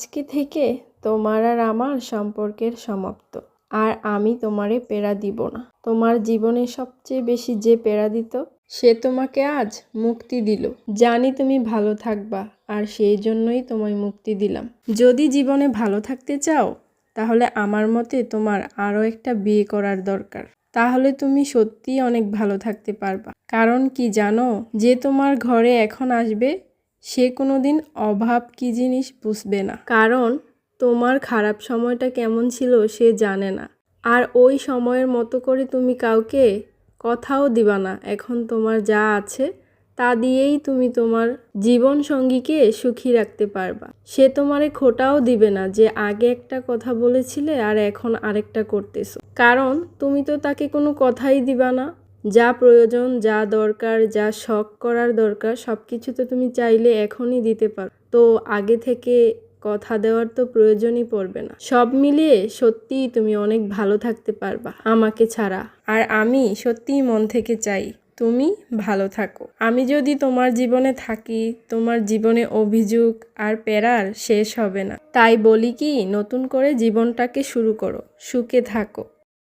আজকে থেকে তোমার আর আমার সম্পর্কের সমাপ্ত। আর আমি তোমারে পেরা দিব না। তোমার জীবনে সবচেয়ে বেশি যে পেরা দিত, সে তোমাকে আজ মুক্তি দিল। জানি তুমি ভালো থাকবা, আর সেই জন্যই তোমায় মুক্তি দিলাম। যদি জীবনে ভালো থাকতে চাও, তাহলে আমার মতে তোমার আরও একটা বিয়ে করার দরকার। তাহলে তুমি সত্যিই অনেক ভালো থাকতে পারবা। কারণ কি জানো, যে তোমার ঘরে এখন আসবে সে কোনো দিন অভাব কি জিনিস বুঝবে না। কারণ তোমার খারাপ সময়টা কেমন ছিল সে জানে না। আর ওই সময়ের মতো করে তুমি কাউকে কথাও দিবা না। এখন তোমার যা আছে, তা দিয়েই তুমি তোমার জীবন সঙ্গীকে সুখী রাখতে পারবা। সে তোমারে খোটাও দিবে না যে আগে একটা কথা বলেছিলে আর এখন আরেকটা করতেছো। কারণ তুমি তো তাকে কোনো কথাই দিবা না। যা প্রয়োজন, যা দরকার, যা শখ করার দরকার সব কিছু তো তুমি চাইলে এখনই দিতে পারো। তো আগে থেকে কথা দেওয়ার তো প্রয়োজনই পড়বে না। সব মিলিয়ে সত্যিই তুমি অনেক ভালো থাকতে পারবা, আমাকে ছাড়া। আর আমি সত্যিই মন থেকে চাই তুমি ভালো থাকো। আমি যদি তোমার জীবনে থাকি, তোমার জীবনে অভিযোগ আর প্যারার শেষ হবে না। তাই বলি কি, নতুন করে জীবনটাকে শুরু করো, সুখে থাকো।